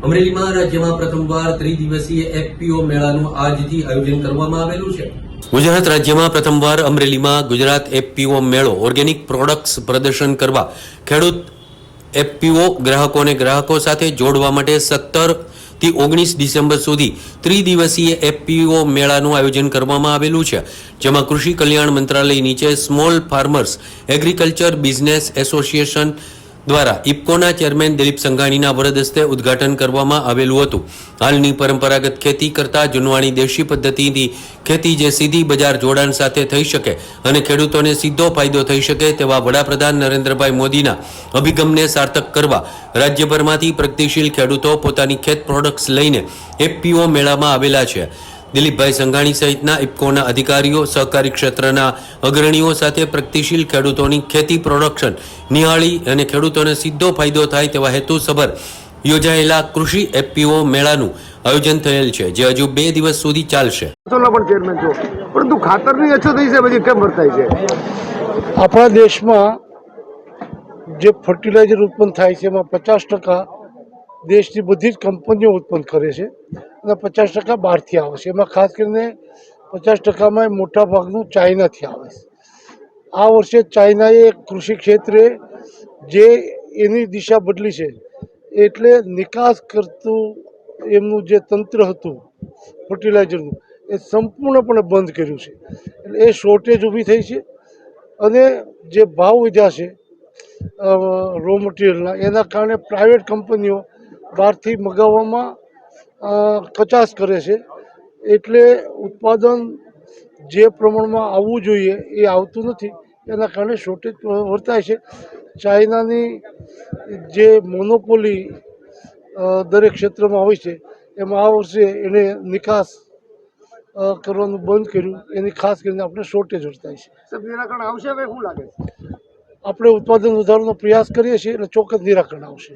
અમરેલીમાં રાજ્યમાં પ્રથમવાર ત્રિદિવસીય એફપીઓ મેળાનું આજથી આયોજન કરવામાં આવેલું છે. ગુજરાત રાજ્યમાં પ્રથમવાર અમરેલીમાં ગુજરાત એફપીઓ મેળો ઓર્ગેનિક પ્રોડક્ટ્સ પ્રદર્શન કરવા ખેડૂત એફપીઓ ગ્રાહકોને ગ્રાહકો સાથે જોડવા માટે સત્તરથી ઓગણીસ ડિસેમ્બર સુધી ત્રિદિવસીય એફપીઓ મેળાનું આયોજન કરવામાં આવેલું છે, જેમાં કૃષિ કલ્યાણ મંત્રાલય નીચે small farmers, agriculture business association દ્વારા ઇફકોના ચેરમેન દિલીપ સંઘાણીના વરદસ્તે ઉદઘાટન કરવામાં આવેલું હતું. હાલની પરંપરાગત ખેતી કરતા જુનવાણી દેશી પદ્ધતિથી ખેતી જે સીધી બજાર જોડાણ સાથે થઈ શકે અને ખેડૂતોને સીધો ફાયદો થઈ શકે તેવા વડાપ્રધાન નરેન્દ્રભાઈ મોદીના અભિગમને સાર્થક કરવા રાજ્યભરમાંથી પ્રગતિશીલ ખેડૂતો પોતાની ખેત પ્રોડક્ટ્સ લઈને એફપીઓ મેળામાં આવેલા છે. દિલીપભાઈ સંઘાણી સહિતના ઇફકોના અધિકારીઓ સહકારી ક્ષેત્રના અગ્રણીઓ સાથે પ્રગતિશીલ ખેડૂતોની ખેતી પ્રોડક્શન નિહાળી અને ખેડૂતોને સીધો ફાયદો થાય તેવા હેતુસભર યોજાયેલા કૃષિ એફપીઓ મેળાનું આયોજન થયેલ છે જે હજુ બે દિવસ સુધી ચાલશે. પણ ચેરમેન છો. પરંતુ ખાતરની અછત થઈ છે પછી કેમ વર્તાય છે? આપણા દેશમાં જે ફર્ટિલાઇઝર ઉત્પન્ન થાય છે એમાં પચાસ ટકા દેશની બધી જ કંપનીઓ ઉત્પન્ન કરે છે અને પચાસ ટકા બહારથી આવે છે. એમાં ખાસ કરીને પચાસ ટકામાં મોટા ભાગનું ચાઇનાથી આવે છે. આ વર્ષે ચાઇનાએ કૃષિ ક્ષેત્રે જે એની દિશા બદલી છે એટલે નિકાસ કરતું એમનું જે તંત્ર હતું ફર્ટિલાઇઝરનું એ સંપૂર્ણપણે બંધ કર્યું છે. એટલે એ શોર્ટેજ ઊભી થઈ છે અને જે ભાવ વધ્યા છે રો મટીરિયલના એના કારણે પ્રાઇવેટ કંપનીઓ બહારથી મગાવવામાં કચાશ કરે છે. એટલે ઉત્પાદન જે પ્રમાણમાં આવવું જોઈએ એ આવતું નથી. એના કારણે શોર્ટેજ વર્તાય છે. ચાઇનાની જે મોનોપોલી દરેક ક્ષેત્રમાં હોય છે એમાં આ વર્ષે એણે નિકાસ કરવાનું બંધ કર્યું. એની ખાસ કરીને આપણે શોર્ટેજ વર્તાય છે. નિરાકરણ આવશે હવે શું લાગે આપણે ઉત્પાદન વધારવાનો પ્રયાસ કરીએ છીએ એટલે ચોક્કસ નિરાકરણ આવશે.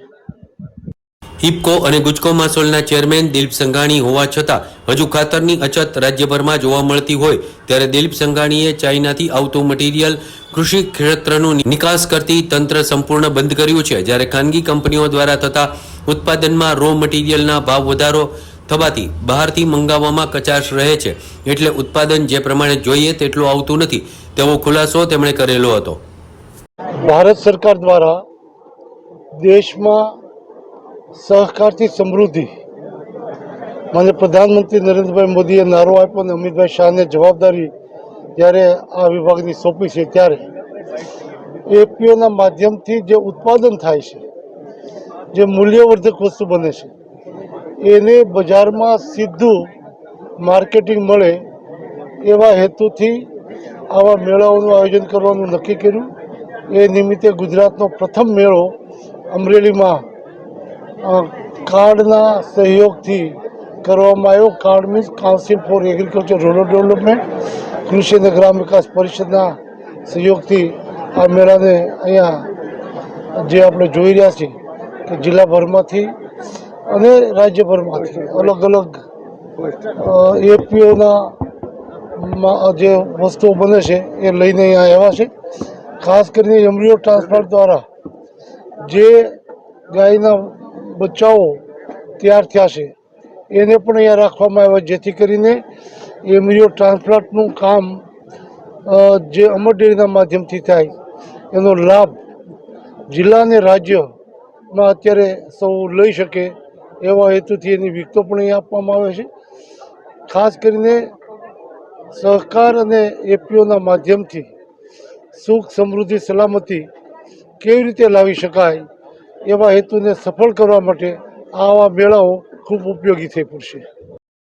ઇફકો અને ગુજકો માસોલના ચેરમેન દિલીપ સંઘાણી હોવા છતાં હજુ ખાતરની અછત રાજ્યભરમાં જોવા મળતી હોય ત્યારે દિલીપ સંઘાણીએ ચાઇનાથી આવતું મટીરીયલ કૃષિ ક્ષેત્રનું નિકાસ કરતી તંત્ર સંપૂર્ણ બંધ કર્યું છે. જ્યારે ખાનગી કંપનીઓ દ્વારા થતા ઉત્પાદનમાં રો મટીરીયલના ભાવ વધારો થવાથી બહારથી મંગાવવામાં કચાશ રહે છે. એટલે ઉત્પાદન જે પ્રમાણે જોઈએ તેટલું આવતું નથી. તેવો ખુલાસો તેમણે કરેલો હતો. ભારત સરકાર દ્વારા દેશમાં સહકારથી સમૃદ્ધિ. માન્ય પ્રધાનમંત્રી નરેન્દ્રભાઈ મોદીએ નારો આપ્યો અને અમિતભાઈ શાહને જવાબદારી જ્યારે આ વિભાગની સોંપી છે ત્યારે. એપીઓના માધ્યમથી જે ઉત્પાદન થાય છે, જે મૂલ્યવર્ધક વસ્તુ બને છે, એને બજારમાં સીધું માર્કેટિંગ મળે એવા હેતુથી આવા મેળાઓનું આયોજન કરવાનું નક્કી કર્યું. એ નિમિત્તે ગુજરાતનો પ્રથમ મેળો અમરેલીમાં કાર્ડના સહયોગથી કરવામાં આવ્યો. CARD means council for agriculture rural development કૃષિ અને ગ્રામ વિકાસ પરિષદના સહયોગથી આ મેળાને અહીંયા જે આપણે જોઈ રહ્યા છીએ કે જિલ્લાભરમાંથી અને રાજ્યભરમાંથી અલગ અલગ એપીઓના જે વસ્તુઓ બને છે એ લઈને અહીંયા આવ્યા છે. ખાસ કરીને એમ્બ્રિયો ટ્રાન્સપ્લાન્ટ દ્વારા જે ગાયના બચ્ચાઓ તૈયાર થયા છે. એને પણ અહીંયા રાખવામાં આવ્યા, જેથી કરીને એમ્બ્રિયો ટ્રાન્સપ્લાન્ટનું કામ જે અમર ડેરીના માધ્યમથી થાય, એનો લાભ જિલ્લા અને રાજ્યમાં અત્યારે સૌ લઈ શકે એવા હેતુથી એની વિગતો પણ અહીંયા આપવામાં આવે છે. ખાસ કરીને સહકાર અને એપીઓના માધ્યમથી સુખ સમૃદ્ધિ સલામતી કેવી રીતે લાવી શકાય એવા હેતુને સફળ કરવા માટે આવા મેળાઓ ખૂબ ઉપયોગી થઈ પડશે